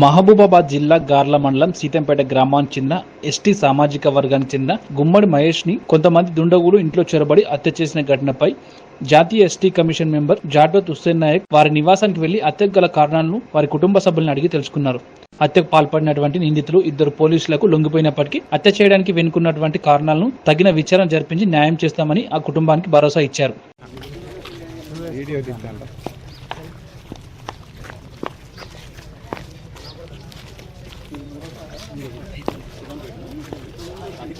మహబూబాబాద్ జిల్లా గార్ల మండలం సీతంపేట గ్రామానికి చెందిన ఎస్టీ సామాజిక వర్గానికి చెందిన గుమ్మడి మహేష్ని కొంతమంది దుండగులు ఇంట్లో చొరబడి హత్య చేసిన ఘటనపై జాతీయ ST commission member Jadavath Hussain Naik వారి నివాసానికి వెళ్ళి హత్యకు గల కారణాలను వారి కుటుంబ సభ్యులను అడిగి తెలుసుకున్నారు. హత్యకు పాల్పడినటువంటి నిందితులు ఇద్దరు పోలీసులకు లొంగిపోయినప్పటికీ హత్య చేయడానికి వెనుకున్నటువంటి కారణాలను తగిన విచారణ జరిపించి న్యాయం చేస్తామని ఆ కుటుంబానికి భరోసా ఇచ్చారు.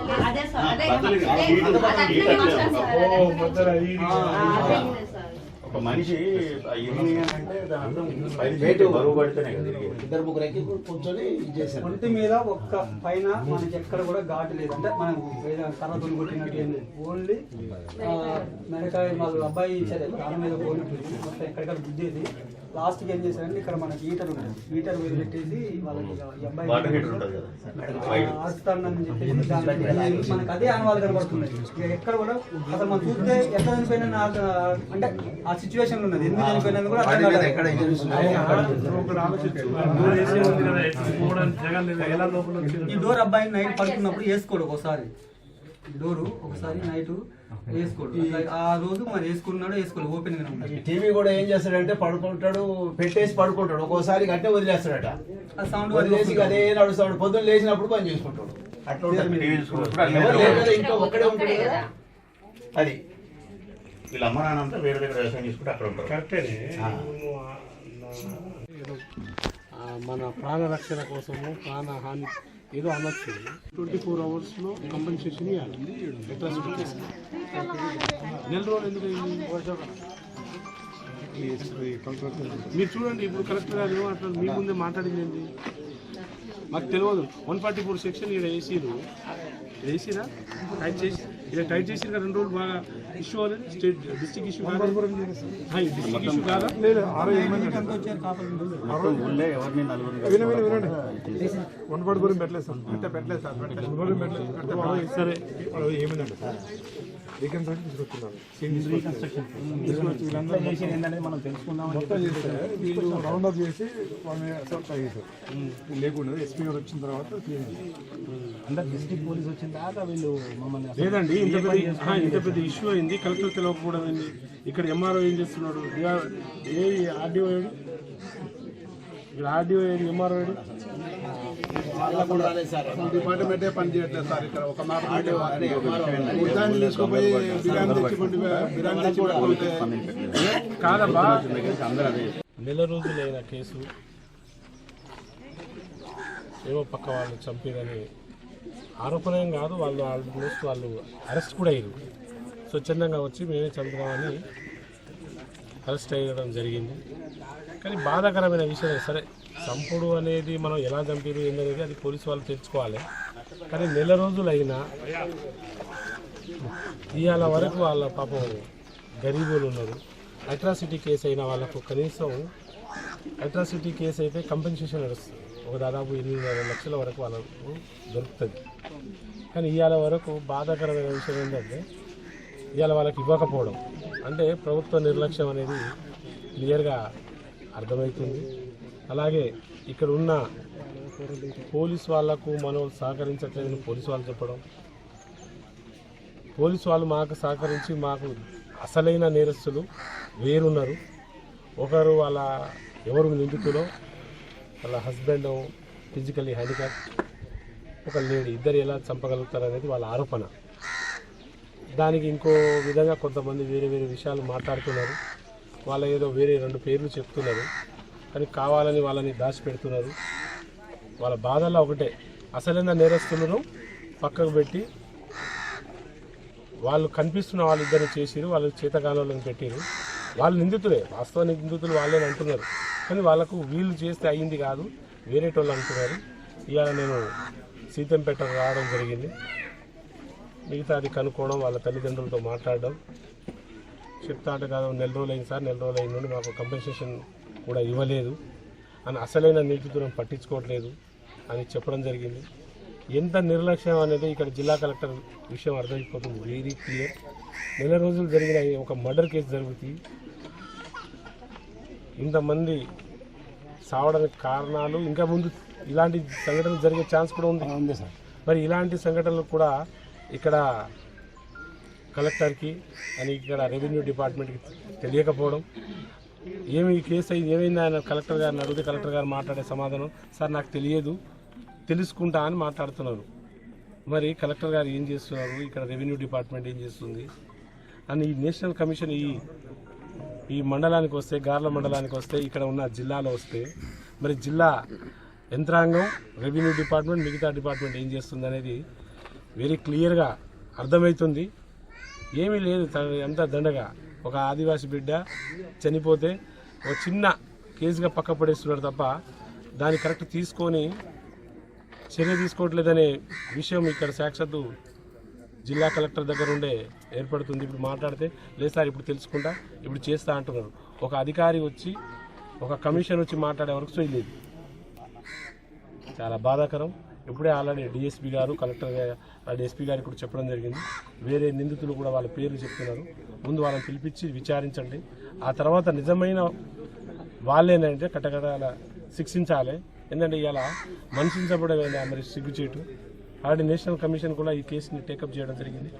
అదే అదే సార్ అదే. ఒక మనిషి ఈవినింగ్ అంటే దాని అర్థం బరువు పడితేనే కదా. ఇద్దరు ముగ్గురు ఎక్కి కూర్చొని చేశారు. ఒంటి మీద ఒక్క పైన మనకి ఎక్కడ కూడా ఘాటు లేదు. అంటే మనం ఏదో కర్రతో కొట్టినట్టు ఏం లేదు. ఓన్లీ మెడకాయ వాళ్ళ అబ్బాయి సరే దాని మీద పోయినట్టు మొత్తం ఎక్కడిక్కడ గుద్దేది. లాస్ట్ ఏం చేశారంటే ఇక్కడ మనకి హీటర్ ఉంటుంది. హీటర్ పెట్టేసి వాళ్ళకి అబ్బాయి ఆడుతానని చెప్పేసి దానికి మనకు అదే అనువాదాలు కనబడుతున్నాయి. ఇక ఎక్కడ కూడా అసలు మనం చూస్తే ఎక్కడ చనిపోయినా అంటే ఆ సిచ్యువేషన్ ఉన్నది. ఎందుకు చనిపోయినది కూడా ఈ డోర్ అబ్బాయి నైట్ పడుకున్నప్పుడు వేసుకోడు ఒకసారి. డోరు ఒకసారి నైట్ వేసుకోడు. ఆ రోజు మరి వేసుకున్నాడు వేసుకోలేదు ఓపెన్గా ఉంటుంది టీవీ కూడా ఏం చేస్తాడంటే పడుకుంటాడు పెట్టేసి పడుకుంటాడు. ఒక్కోసారి గట్టే వదిలేస్తాడట. ఆ సౌండ్ వదిలేసి ఇక అదే నడుస్తాడు. పొద్దున్న లేచినప్పుడు పని చేసుకుంటాడు. అట్లా ఉంటుంది. టీవీ చూసుకున్నప్పుడు అట్లనే ఎవరు లేరు కదా, ఉంటుంది. ఇంట్లో ఒక్కడే ఉంటాడు కదా. అది. వీళ్ళ అమ్మ నాన్న అంతా వేరే దగ్గర వ్యవసాయం చేసుకుంటే అక్కడ ఉంటారు. ఆ, మన ప్రాణ రక్షణ కోసము ప్రాణ హాని ఏదో అనొచ్చు. ట్వంటీ ఫోర్ అవర్స్లో కంపెన్సేషన్ ఇవ్వాలి అట్రాసిటీ నెల రోజులు ఎందుకు మీరు చూడండి ఇప్పుడు కలెక్టర్ గారు అట్లా మీ ముందే మాట్లాడింది ఏంటి? మాకు తెలియదు వన్ ఫార్టీ ఫోర్ సెక్షన్ ఇక్కడ వేసిరు వేసిరా టైప్ చేసి ఇక్కడ టైట్ కదా రెండు రోజులు బాగా ఇష్యూ అవ్వలేదు. స్టేట్ డిస్ట్రిక్ట్ ఇష్యూ కాదా డిస్ట్రిక్ట్ ఇష్యూ కాదా మొత్తం ఊళ్ళో ఎవరిని నలుగురిని వన్ పాడు గురించి పెట్టలేదు సార్. అంటే పెట్టలేదు సార్ పెట్టలేదు. సరే సార్ రీకన్స్ట్రక్షన్ తీసుకొచ్చున్నారు మొత్తం చేస్తే వీళ్ళు రౌండ్ అప్ చేసి వాళ్ళ మీద అసలు ట్రై చేశారు. వీళ్ళు లేకుండా ఎస్పీ గారు వచ్చిన తర్వాత క్లీన్ లేదండి ఇంత పెద్ద ఆ, ఇంత పెద్ద ఇష్యూ అయింది. కలెక్టర్ తెలియకపోవడం ఏంది ఇక్కడ ఎంఆర్ఓ ఏం చేస్తున్నాడు? ఏ ఆర్డీఓ ఇక్కడ ఆర్డీఓ ఏడు ఎంఆర్ఓ ఏడు డిపార్ట్మెంటే పని చేయట్లేదు సార్ ఇక్కడ. ఒక మాట ఉద్దాన్ని తీసుకుపోయి బిర్యానీ బిర్యానీ నెల రోజులైన కేసు. ఏవో పక్క వాళ్ళు చంపారని ఆరోపణ ఏం కాదు. వాళ్ళు ఆల్మోస్ట్ వాళ్ళు అరెస్ట్ కూడా అయ్యారు. స్వచ్ఛందంగా వచ్చి మేమే చంపుదామని అరెస్ట్ అయ్యడం జరిగింది. కానీ బాధాకరమైన విషయం సరే చంపుడు అనేది మనం ఎలా చంపారు ఏందనేది అది పోలీసు వాళ్ళు తెలుసుకోవాలి. కానీ నెల రోజులు అయినా ఇవాళ వరకు వాళ్ళ పాపం గరీబులు ఉన్నారు. అట్రాసిటీ కేసు అయిన వాళ్ళకు కనీసం అట్రాసిటీ కేసు అయితే కంపెన్సేషన్ నడుస్తుంది. ఒక దాదాపు ఎనిమిదిన్నర లక్షల వరకు వాళ్ళకు దొరుకుతుంది. కానీ ఇవాళ వరకు బాధాకరమైన విషయం ఏంటంటే ఇవాళ వాళ్ళకి ఇవ్వకపోవడం. అంటే ప్రభుత్వ నిర్లక్ష్యం అనేది క్లియర్గా అర్థమవుతుంది. అలాగే ఇక్కడ ఉన్న పోలీస్ వాళ్ళకు మనం సహకరించట్లేదని పోలీసు వాళ్ళు చెప్పడం. పోలీసు వాళ్ళు మాకు సహకరించి మాకు అసలైన నేరస్తులు వేరున్నారు. ఒకరు వాళ్ళ ఎవరు నిందితులో? వాళ్ళ హస్బెండ్ ఫిజికల్లీ హ్యాండిక్యాప్ ఒక లేడీ. ఇద్దరు ఎలా చంపగలుగుతారు అనేది వాళ్ళ ఆరోపణ. దానికి ఇంకో విధంగా కొంతమంది వేరే వేరే విషయాలు మాట్లాడుతున్నారు. వాళ్ళ ఏదో వేరే రెండు పేర్లు చెప్తున్నారు. కానీ కావాలని వాళ్ళని దాచిపెడుతున్నారు. వాళ్ళ బాధల్లో ఒకటే అసలైన నేరస్తులను పక్కకు పెట్టి వాళ్ళు కనిపిస్తున్న వాళ్ళిద్దరిని చేసిరు వాళ్ళు చేతగానులను పెట్టిరు. వాళ్ళు నిందితులే వాస్తవ నిందితులు వాళ్ళే అంటున్నారు. కానీ వాళ్ళకు వీళ్ళు చేస్తే అయ్యింది కాదు వేరేటోళ్ళు అంటున్నారు. ఇవాళ నేను సీతంపేట రావడం జరిగింది. మిగతా అది కనుక్కోవడం వాళ్ళ తల్లిదండ్రులతో మాట్లాడడం. చెప్తా అంటే కాదు నెల రోజులు అయింది సార్ నెల రోజులు అయింది నుండి మాకు కంపెన్సేషన్ కూడా ఇవ్వలేదు. అని అసలైన నిందితులను పట్టించుకోవట్లేదు అని చెప్పడం జరిగింది. ఎంత నిర్లక్ష్యం అనేది ఇక్కడ జిల్లా కలెక్టర్ విషయం అర్థమైపోతుంది. వెరీ క్లియర్ నెల రోజులు జరిగిన ఒక మర్డర్ కేసు జరుగుతుంది ఇంతమంది సావడానికి కారణాలు ఇంకా ముందు ఇలాంటి సంఘటనలు జరిగే ఛాన్స్ కూడా ఉంది. ఉంది సార్. మరి ఇలాంటి సంఘటనలు కూడా ఇక్కడ కలెక్టర్కి అని ఇక్కడ రెవెన్యూ డిపార్ట్మెంట్కి తెలియకపోవడం. ఏమి కేసు అయింది ఏమైంది ఆయన కలెక్టర్ గారిని అడిగితే కలెక్టర్ గారు మాట్లాడే సమాధానం సార్ నాకు తెలియదు తెలుసుకుంటా అని మాట్లాడుతున్నారు. మరి కలెక్టర్ గారు ఏం చేస్తున్నారు? ఇక్కడ రెవెన్యూ డిపార్ట్మెంట్ ఏం చేస్తుంది? అని ఈ నేషనల్ కమిషన్ ఈ ఈ మండలానికి వస్తే గార్ల మండలానికి వస్తే ఇక్కడ ఉన్న జిల్లాలో వస్తే మరి జిల్లా యంత్రాంగం రెవెన్యూ డిపార్ట్మెంట్ మిగతా డిపార్ట్మెంట్ ఏం చేస్తుంది అనేది వెరీ క్లియర్గా అర్థమవుతుంది. ఏమీ లేదు అంతా దండగా. ఒక ఆదివాసి బిడ్డ చనిపోతే ఒక చిన్న కేసుగా పక్క పడేస్తున్నారు తప్ప దాన్ని కరెక్ట్ తీసుకొని చర్య తీసుకోవట్లేదనే విషయం ఇక్కడ సాక్షాత్తు జిల్లా కలెక్టర్ దగ్గర ఉండే ఏర్పడుతుంది. ఇప్పుడు మాట్లాడితే లేదు సార్ ఇప్పుడు తెలుసుకుంటా ఇప్పుడు చేస్తా అంటున్నారు. ఒక అధికారి వచ్చి ఒక కమిషన్ వచ్చి మాట్లాడే వరకు చేయలేదు చాలా బాధాకరం. ఇప్పుడే ఆల్రెడీ డిఎస్పీ గారు కలెక్టర్ గారు ఇప్పుడు గారికి కూడా చెప్పడం జరిగింది. వేరే నిందితులు కూడా వాళ్ళ పేర్లు చెప్తున్నారు. ముందు వాళ్ళని పిలిపించి విచారించండి. ఆ తర్వాత నిజమైన వాళ్ళేనంటే కట్టకటాల శిక్షించాలి. ఏంటంటే ఇలా మనిషించబడే మరి సిగ్గుచేటు. ఆల్రెడీ నేషనల్ కమిషన్ కూడా ఈ కేసుని టేకప్ చేయడం జరిగింది.